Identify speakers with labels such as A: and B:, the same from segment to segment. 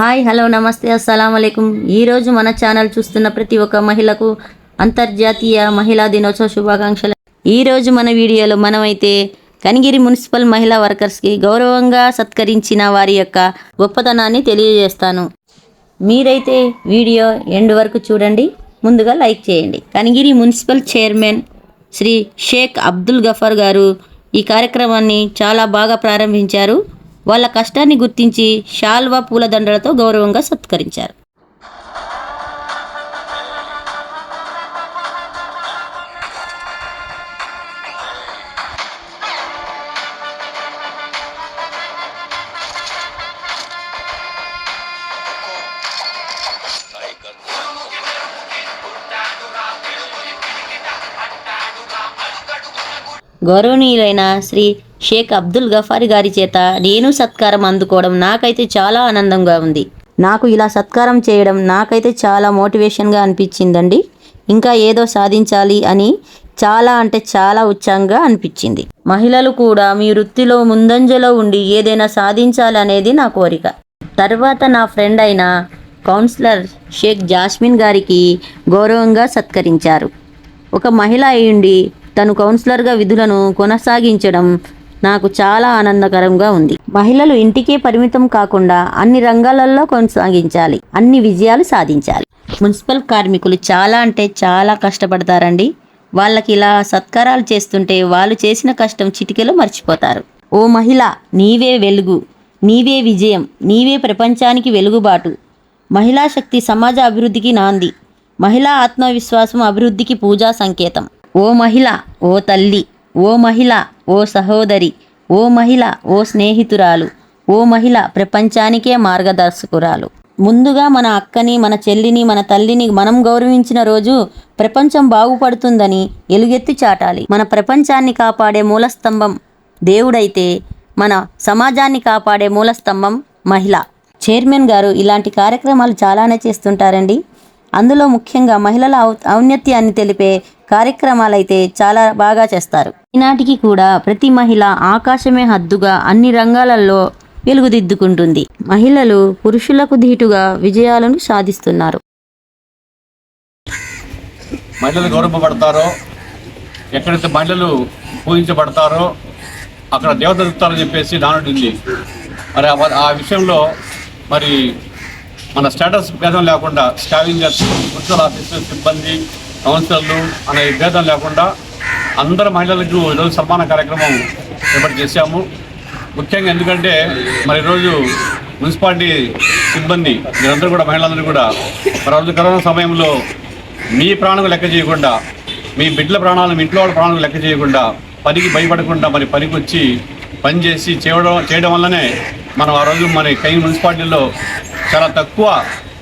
A: Hi hello నమస్తే అస్సలం అయికం ఈరోజు మన ఛానల్ చూస్తున్న ప్రతి ఒక్క మహిళకు అంతర్జాతీయ మహిళా దినోత్సవ శుభాకాంక్షలు. ఈరోజు మన వీడియోలో మనమైతే కనిగిరి మున్సిపల్ మహిళా వర్కర్స్కి గౌరవంగా సత్కరించిన వారి యొక్క గొప్పతనాన్ని తెలియజేస్తాను. మీరైతే వీడియో ఎండ్ వరకు చూడండి ముందుగా లైక్ చేయండి. కనిగిరి మున్సిపల్ చైర్మన్ శ్రీ షేక్ అబ్దుల్ గఫర్ గారు ఈ కార్యక్రమాన్ని చాలా బాగా ప్రారంభించారు. వాళ్ళ కష్టాన్ని గుర్తించి షాల్వా పూలదండలతో గౌరవంగా సత్కరించారు. గౌరవనీయులైన శ్రీ షేక్ అబ్దుల్ గఫారి గారి చేత నేను సత్కారం అందుకోవడం నాకైతే చాలా ఆనందంగా ఉంది. నాకు ఇలా సత్కారం చేయడం నాకైతే చాలా మోటివేషన్గా అనిపించిందండి. ఇంకా ఏదో సాధించాలి అని చాలా అంటే చాలా ఉత్సాహంగా అనిపించింది. మహిళలు కూడా మీ వృత్తిలో ముందంజలో ఉండి ఏదైనా సాధించాలి అనేది నా కోరిక. తర్వాత నా ఫ్రెండ్ అయిన కౌన్సిలర్ షేక్ జాస్మిన్ గారికి గౌరవంగా సత్కరించారు. ఒక మహిళ అయ్యుండి తను కౌన్సిలర్గా విధులను కొనసాగించడం నాకు చాలా ఆనందకరంగా ఉంది. మహిళలు ఇంటికే పరిమితం కాకుండా అన్ని రంగాలలో కొనసాగించాలి. అన్ని విజయాలు సాధించాలి. మున్సిపల్ కార్మికులు చాలా అంటే చాలా కష్టపడతారండి. వాళ్ళకి ఇలా సత్కారాలు చేస్తుంటే వాళ్ళు చేసిన కష్టం చిటికెలో మర్చిపోతారు. ఓ మహిళ నీవే వెలుగు నీవే విజయం నీవే ప్రపంచానికి వెలుగుబాటు. మహిళా శక్తి సమాజ అభివృద్ధికి నాంది. మహిళా ఆత్మవిశ్వాసం అభివృద్ధికి పూజా సంకేతం. ఓ మహిళ ఓ తల్లి ఓ మహిళ ఓ సహోదరి ఓ మహిళ ఓ స్నేహితురాలు ఓ మహిళ ప్రపంచానికే మార్గదర్శకురాలు. ముందుగా మన అక్కని మన చెల్లిని మన తల్లిని మనం గౌరవించిన రోజు ప్రపంచం బాగుపడుతుందని ఎలుగెత్తి చాటాలి. మన ప్రపంచాన్ని కాపాడే మూలస్తంభం దేవుడైతే మన సమాజాన్ని కాపాడే మూలస్తంభం మహిళ. చైర్మన్ గారు ఇలాంటి కార్యక్రమాలు చాలానే చేస్తుంటారండి. అందులో ముఖ్యంగా మహిళల ఔన్నత్యాన్ని తెలిపే కార్యక్రమాలైతే చాలా బాగా చేస్తారు. ఈనాటికి కూడా ప్రతి మహిళ ఆకాశమే హద్దుగా అన్ని రంగాలలో వెలుగుదిద్దుకుంటుంది. మహిళలు పురుషులకు ధీటుగా విజయాలను సాధిస్తున్నారు.
B: మహిళలు గౌరవపడతారో ఎక్కడైతే మహిళలు పూజించబడతారో అక్కడ దేవత దొరుకుతారని చెప్పేసి నానుంది మరి ఆ- విషయంలో మరి మన స్టేటస్ భేదం లేకుండా స్కావింజర్స్ మున్సిపల్ ఆఫీసు సిబ్బంది కౌన్సిలర్లు అనే భేదం లేకుండా అందరు మహిళలకు ఈరోజు సన్మాన కార్యక్రమం ఏర్పాటు చేశాము. ముఖ్యంగా ఎందుకంటే మరి ఈరోజు మున్సిపాలిటీ సిబ్బంది మీరందరూ కూడా మహిళలందరూ కూడా మరి కరోనా సమయంలో మీ ప్రాణం లెక్క చేయకుండా మీ బిడ్డల ప్రాణాలు మీ ఇంట్లో వాళ్ళ ప్రాణాలు లెక్క చేయకుండా పనికి భయపడకుండా మరి పనికి వచ్చి పని చేసి చేయడం చేయడం వల్లనే మనం ఆ రోజు మరి కై మున్సిపాలిటీలో చాలా తక్కువ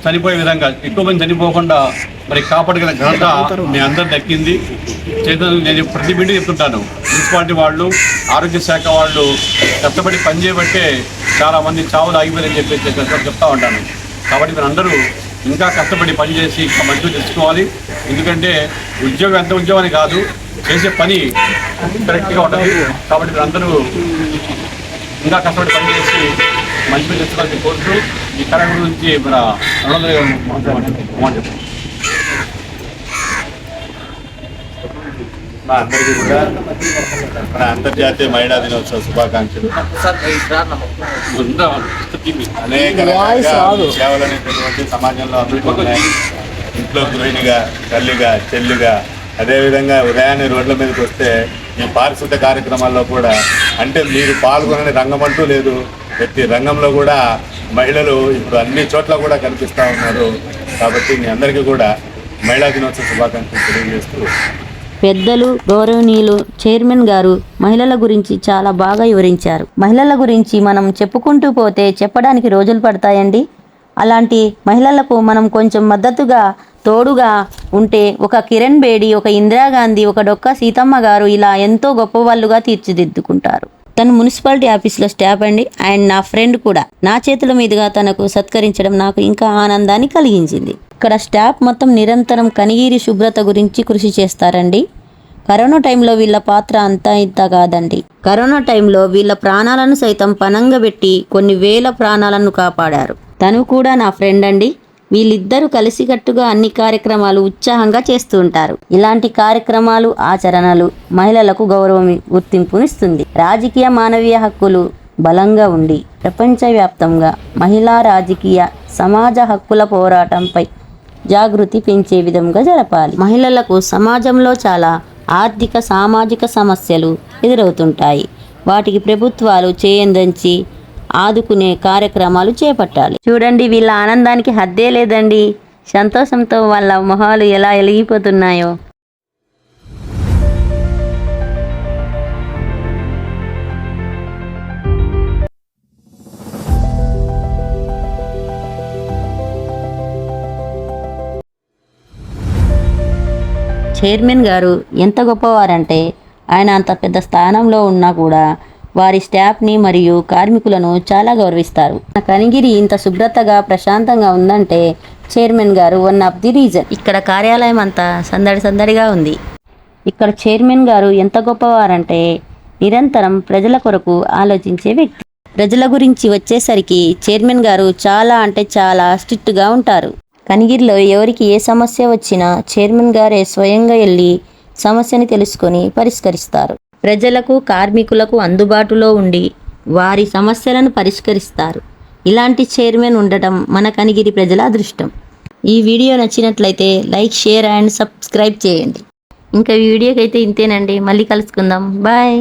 B: చనిపోయే విధంగా ఎక్కువ మంది చనిపోకుండా మరి కాపాడగల ఘనత మీ అందరు దక్కింది. చేతులు నేను ప్రతి బిడ్డ చెప్తుంటాను. మున్సిపాలిటీ వాళ్ళు ఆరోగ్య శాఖ వాళ్ళు కష్టపడి పనిచేయబట్టే చాలామంది చాలా మంది చావులు ఆగిపోయిందని చెప్పేసి చెప్తా- ఉంటాను. కాబట్టి మీరు అందరూ ఇంకా కష్టపడి పనిచేసి ఇంకా మంచిగా తెచ్చుకోవాలి. ఎందుకంటే ఉద్యోగం ఎంత ఉద్యోగం కాదు చేసే పని కరెక్ట్గా ఉంటుంది. కాబట్టి మీరు అందరూ ఇంకా కష్టపడి పని చేసి మంచిగా తెచ్చుకోవాలని కోరుతూ ఈ కార్యక్రమం గురించి మన.
C: మా అందరికీ కూడా మన అంతర్జాతీయ మహిళా దినోత్సవ శుభాకాంక్షలు. అనేక రకాలుగా సేవలు అనేటటువంటి సమాజంలో అందుతున్నాయి ఇంట్లో గృహిణిగా తల్లిగా చెల్లిగా అదేవిధంగా ఉదయాన్నే రోడ్ల మీదకి వస్తే ఈ పారిశుద్ధ కార్యక్రమాల్లో కూడా అంటే మీరు పాల్గొనని రంగం అంటూ లేదు. ప్రతి రంగంలో కూడా మహిళలు ఇప్పుడు అన్ని చోట్ల కూడా కనిపిస్తూ ఉన్నారు. కాబట్టి మీ అందరికీ కూడా మహిళా దినోత్సవ శుభాకాంక్షలు తెలియజేస్తూ
A: పెద్దలు గౌరవనీయులు చైర్మన్ గారు మహిళల గురించి చాలా బాగా వివరించారు. మహిళల గురించి మనం చెప్పుకుంటూ పోతే చెప్పడానికి రోజులు పడతాయండి. అలాంటి మహిళలకు మనం కొంచెం మద్దతుగా తోడుగా ఉంటే ఒక కిరణ్ బేడి ఒక ఇందిరాగాంధీ ఒక డొక్క సీతమ్మ గారు ఇలా ఎంతో గొప్ప వాళ్ళుగా తీర్చిదిద్దుకుంటారు. తను మున్సిపాలిటీ ఆఫీస్లో స్టాఫ్ అండి. అండ్ నా ఫ్రెండ్ కూడా. నా చేతుల మీదుగా తనకు సత్కరించడం నాకు ఇంకా ఆనందాన్ని కలిగించింది. ఇక్కడ స్టాఫ్ మొత్తం నిరంతరం కనిగిరి శుభ్రత గురించి కృషి చేస్తారండి. కరోనా టైంలో వీళ్ళ పాత్ర అంతా ఇంత కాదండి. కరోనా టైంలో వీళ్ళ ప్రాణాలను సైతం పనంగా పెట్టి కొన్ని వేల ప్రాణాలను కాపాడారు. తను కూడా నా ఫ్రెండ్ అండి. వీళ్ళిద్దరూ కలిసికట్టుగా అన్ని కార్యక్రమాలు ఉత్సాహంగా చేస్తూ ఉంటారు. ఇలాంటి కార్యక్రమాలు ఆచరణలు మహిళలకు గౌరవం గుర్తింపునిస్తుంది. రాజకీయ మానవీయ హక్కులు బలంగా ఉండి ప్రపంచవ్యాప్తంగా మహిళా రాజకీయ సమాజ హక్కుల పోరాటంపై జాగృతి పెంచే విధంగా జరపాలి. మహిళలకు సమాజంలో చాలా ఆర్థిక సామాజిక సమస్యలు ఎదురవుతుంటాయి. వాటికి ప్రభుత్వాలు చేయందంచి ఆదుకునే కార్యక్రమాలు చేపట్టాలి. చూడండి వీళ్ళ ఆనందానికి హద్దే లేదండి. సంతోషంతో వాళ్ళ మొహాలు ఎలా వెలిగిపోతున్నాయో. చైర్మన్ గారు ఎంత గొప్పవారంటే ఆయన అంత పెద్ద స్థానంలో ఉన్నా కూడా వారి స్టాఫ్ని మరియు కార్మికులను చాలా గౌరవిస్తారు. కనిగిరి ఇంత శుభ్రతగా ప్రశాంతంగా ఉందంటే చైర్మన్ గారు వన్ ఆఫ్ ది రీజన్. ఇక్కడ కార్యాలయం అంతా సందడి సందడిగా ఉంది. ఇక్కడ చైర్మన్ గారు ఎంత గొప్పవారంటే నిరంతరం ప్రజల కొరకు ఆలోచించే వ్యక్తి. ప్రజల గురించి వచ్చేసరికి చైర్మన్ గారు చాలా అంటే చాలా స్ట్రిక్ట్గా ఉంటారు. కనిగిరిలో ఎవరికి ఏ సమస్య వచ్చినా చైర్మన్ గారే స్వయంగా వెళ్ళి సమస్యని తెలుసుకొని పరిష్కరిస్తారు. ప్రజలకు కార్మికులకు అందుబాటులో ఉండి వారి సమస్యలను పరిష్కరిస్తారు. ఇలాంటి చైర్మన్ ఉండటం మన కనిగిరి ప్రజల అదృష్టం. ఈ వీడియో నచ్చినట్లయితే లైక్ షేర్ అండ్ సబ్స్క్రైబ్ చేయండి. ఇంకా ఈ వీడియోకి అయితే ఇంతేనండి. మళ్ళీ కలుసుకుందాం. బాయ్.